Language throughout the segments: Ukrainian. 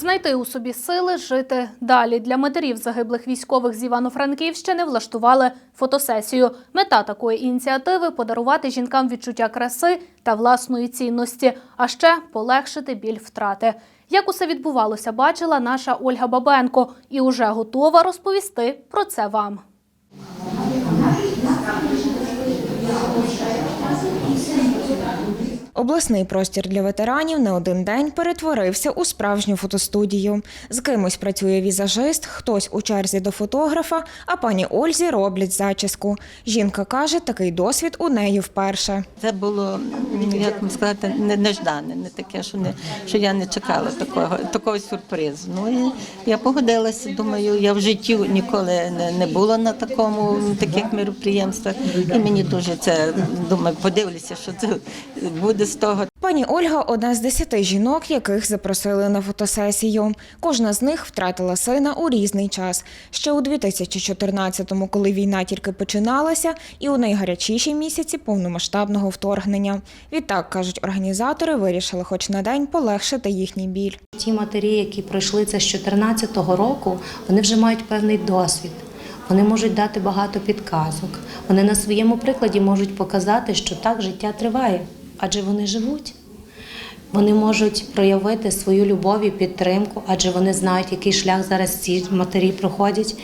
Знайти у собі сили жити далі. Для матерів загиблих військових з Івано-Франківщини влаштували фотосесію. Мета такої ініціативи подарувати жінкам відчуття краси та власної цінності, а ще полегшити біль втрати. Як усе відбувалося, бачила наша Ольга Бабенко і уже готова розповісти про це вам. Обласний простір для ветеранів на один день перетворився у справжню фотостудію. З кимось працює візажист, хтось у черзі до фотографа, а пані Ользі роблять зачіску. Жінка каже, такий досвід у неї вперше. Це було, як сказати, не- неждане, не таке, що не що я не чекала такого, такого сюрпризу. Ну і я погодилася. Думаю, я в житті ніколи не, не була на такому таких мероприємствах. І мені дуже це думаю, подивлюся, що це буде того. Пані Ольга одна з десяти жінок, яких запросили на фотосесію. Кожна з них втратила сина у різний час. Ще у 2014-му, коли війна тільки починалася, і у найгарячіші місяці повномасштабного вторгнення. Відтак, кажуть організатори, вирішили хоч на день полегшити їхній біль. Ті матері, які пройшли це з 2014 року, вони вже мають певний досвід. Вони можуть дати багато підказок. Вони на своєму прикладі можуть показати, що так життя триває, адже вони живуть. Вони можуть проявити свою любов і підтримку, адже вони знають, який шлях зараз ці матері проходять.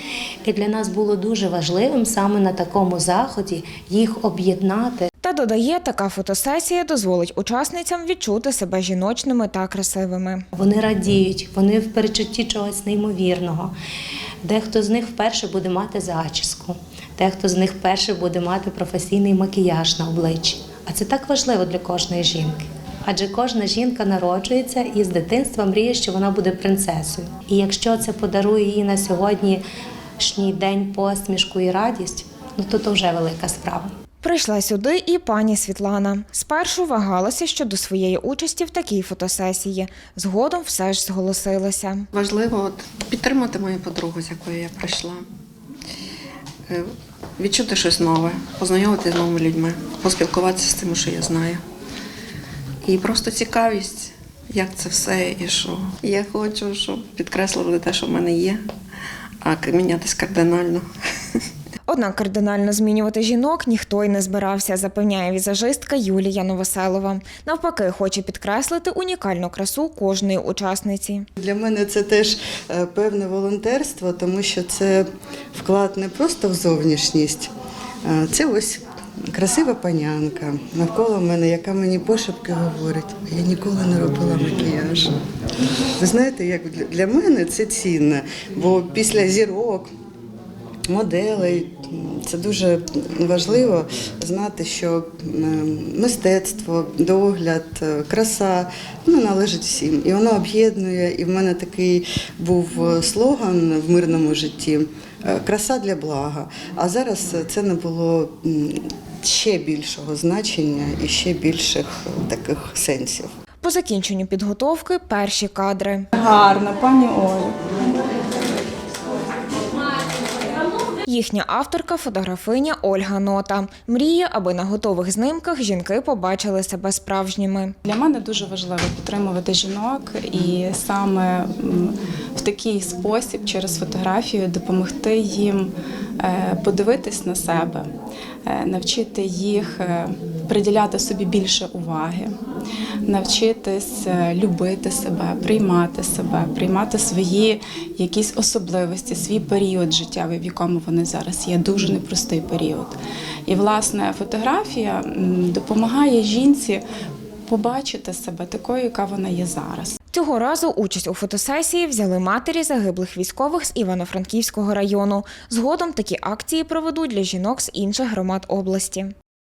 І для нас було дуже важливим саме на такому заході їх об'єднати. Та додає, така фотосесія дозволить учасницям відчути себе жіночними та красивими. Вони радіють, вони в перечутті чогось неймовірного. Дехто з них вперше буде мати зачіску, дехто з них вперше буде мати професійний макіяж на обличчі. А це так важливо для кожної жінки. Адже кожна жінка народжується і з дитинства мріє, що вона буде принцесою. І якщо це подарує їй на сьогоднішній день посмішку і радість, ну то то вже велика справа. Прийшла сюди і пані Світлана. Спершу вагалася щодо своєї участі в такій фотосесії. Згодом все ж зголосилася. Важливо от, підтримати мою подругу, з якою я прийшла. Е, Відчути щось нове, познайомитися з новими людьми, поспілкуватися з тим, що я знаю. І просто цікавість, як це все і що. Я хочу, щоб підкреслили те, що в мене є, а мінятись кардинально. Однак кардинально змінювати жінок ніхто й не збирався, запевняє візажистка Юлія Новоселова. Навпаки, хоче підкреслити унікальну красу кожної учасниці. Для мене це теж е, певне волонтерство, тому що це вклад не просто в зовнішність, а це ось красива панянка навколо мене, яка мені пошепки говорить, я ніколи не робила макіяж. Ви знаєте, як для мене це цінно, бо після зірок. Моделей це дуже важливо знати, що мистецтво, догляд, е, краса ну, належить всім. І воно об'єднує. І в мене такий був е, слоган в мирному житті е, краса для блага. А зараз це не було ще більшого значення і ще більших таких сенсів. По закінченню підготовки перші кадри. Гарна, пані Олю. Їхня авторка фотографиня Ольга Нота. Мріє, аби на готових знимках жінки побачили себе справжніми. Для мене дуже важливо підтримувати жінок і саме в такий спосіб через фотографію допомогти їм е, подивитись на себе, е, навчити їх е, приділяти собі більше уваги, навчитись е, любити себе, приймати себе, приймати свої якісь особливості, свій період життєвий, в якому вони зараз є. Дуже непростий період. І власне фотографія допомагає жінці побачити себе такою, яка вона є зараз. Цього разу участь у фотосесії взяли матері загиблих військових з Івано-Франківського району. Згодом такі акції проведуть для жінок з інших громад області.